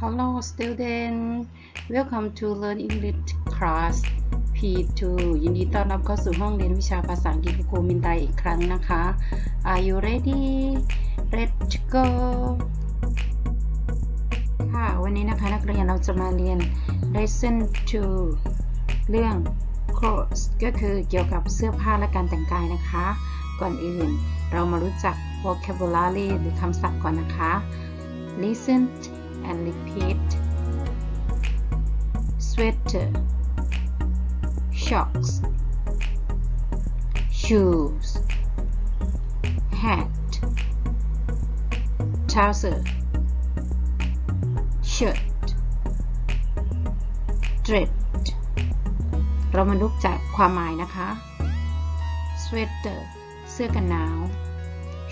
Hello student welcome to learn English class P2 ยินดีต้อนรับเข้าสู่ห้องเรียนวิชาภาษาอังกฤษครูมินไตอีกครั้งนะคะ Are you ready Let's go ค่ะ วันนี้นะคะนักเรียนเราจะมาเรียน lesson 2 เรื่อง clothes ก็คือเกี่ยวกับเสื้อผ้าและการแต่งกายนะคะ ก่อนอื่นเรามารู้จัก vocabulary หรือคำศัพท์ก่อนนะคะ listen and repeat sweater shorts shoes hat trouser shirt dress เรามาลุกจากความหมายนะคะ sweater เสื้อกันหนาว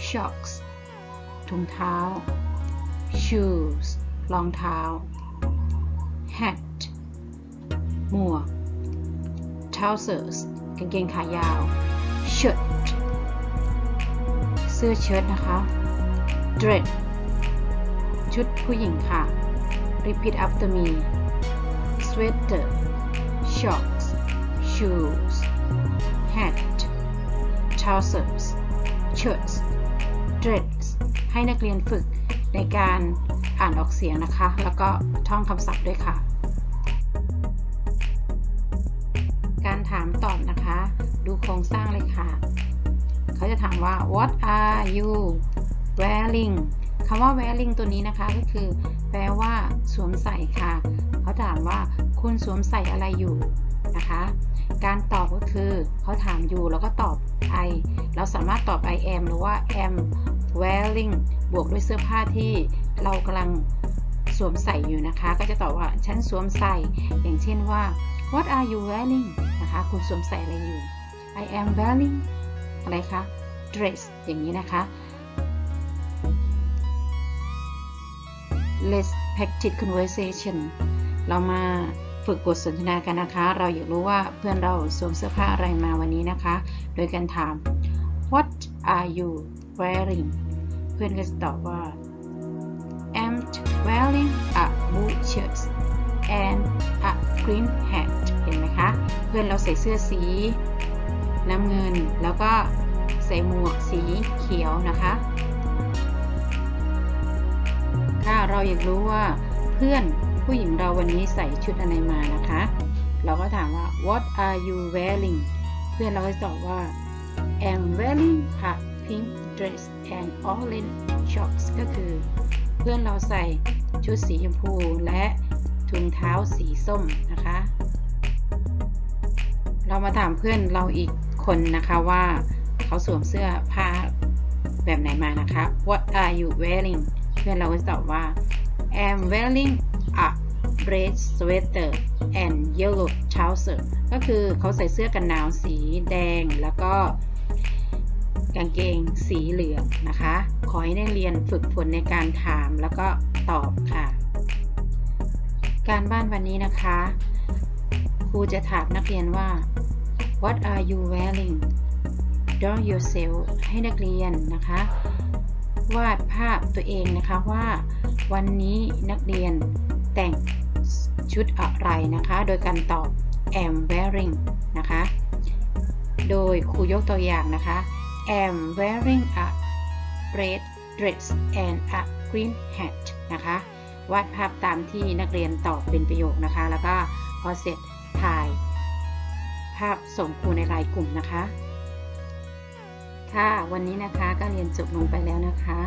shorts ถุงเท้า shoes รองเท้า hat หมวก trousers กางเกงขายาว shirt เสื้อเชิ้ตนะคะ dress ชุดผู้หญิงค่ะ repeat after me sweater shorts shoes hat trousers shirts dress ให้นักเรียนฝึกในการ อ่านออกเสียงนะคะ แล้วก็ท่องคำศัพท์ด้วยค่ะ การถามตอบนะคะ ดูโครงสร้างเลยค่ะ เขาจะถามว่า what are you wearing คำว่า wearing ตัวนี้นะคะก็คือ แปลว่า สวมใส่ค่ะ เขาถามว่าคุณสวมใส่อะไรอยู่นะคะ การตอบก็คือเขาถามอยู่แล้วก็ตอบ I เราสามารถตอบ I am หรือว่า am wearing บวกด้วยเสื้อผ้าที่เรากำลังสวมใส่อยู่นะคะ ก็จะตอบว่าฉันสวมใส่ อย่างเช่นว่า what are you wearing นะคะ คุณสวมใส่อะไรอยู่ I am wearing อะไรคะ dress อย่างนี้นะคะ let's practice conversation เรามาฝึกบทสนทนากันนะคะ เราอยากรู้ว่าเพื่อนเราสวมเสื้อผ้าอะไรมาวันนี้นะคะ โดยการถาม what are you wearing เพื่อนก็จะตอบว่า I'm wearing a blue shirt and a green hat เห็นไหมคะ เพื่อนเราใส่เสื้อสีน้ำเงิน แล้วก็ใส่หมวกสีเขียวนะคะ ถ้าเราอยากรู้ว่าเพื่อนผู้หญิงเราวันนี้ใส่ชุดอะไรมานะคะ เราก็ถามว่า what are you wearing เพื่อนเราก็ตอบว่า I'm wearing pink dress and orange shorts ก็คือ เพื่อนเราใส่ชุดสีชมพูและถุงเท้าสีส้มนะคะ เรามาถามเพื่อนเราอีกคนนะคะว่าเขาสวมเสื้อผ้าแบบไหนมานะคะ What are you wearing เพื่อนเราก็ตอบว่า I'm wearing a red sweater and yellow trouser ก็คือเขาใส่เสื้อกันหนาวสีแดงแล้วก็ กางเกงสีเหลืองนะคะ ขอให้นักเรียนฝึกฝนในการถามแล้วก็ตอบค่ะ การบ้านวันนี้นะคะครูจะถามนักเรียนว่า What are you wearing Draw yourself ให้นักเรียนนะคะ วาดภาพตัวเองนะคะว่าวันนี้นักเรียนแต่งชุดอะไรนะคะ โดยการตอบ am wearing นะคะ โดยครูยกตัวอย่างนะคะ am wearing a red dress and a green hat นะคะ วาดภาพตามที่นักเรียนตอบเป็นประโยคนะคะ แล้วก็พอเสร็จถ่าย ภาพส่งครูในรายกลุ่มนะคะค่ะวันนี้นะคะก็เรียนจบลงไปแล้วนะคะ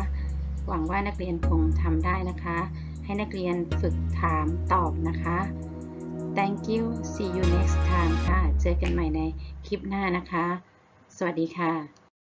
หวังว่านักเรียนคงทำได้นะคะ ให้นักเรียนฝึกถามตอบนะคะ thank you see you next time ค่ะ เจอกันใหม่ในคลิปหน้านะคะ สวัสดีค่ะ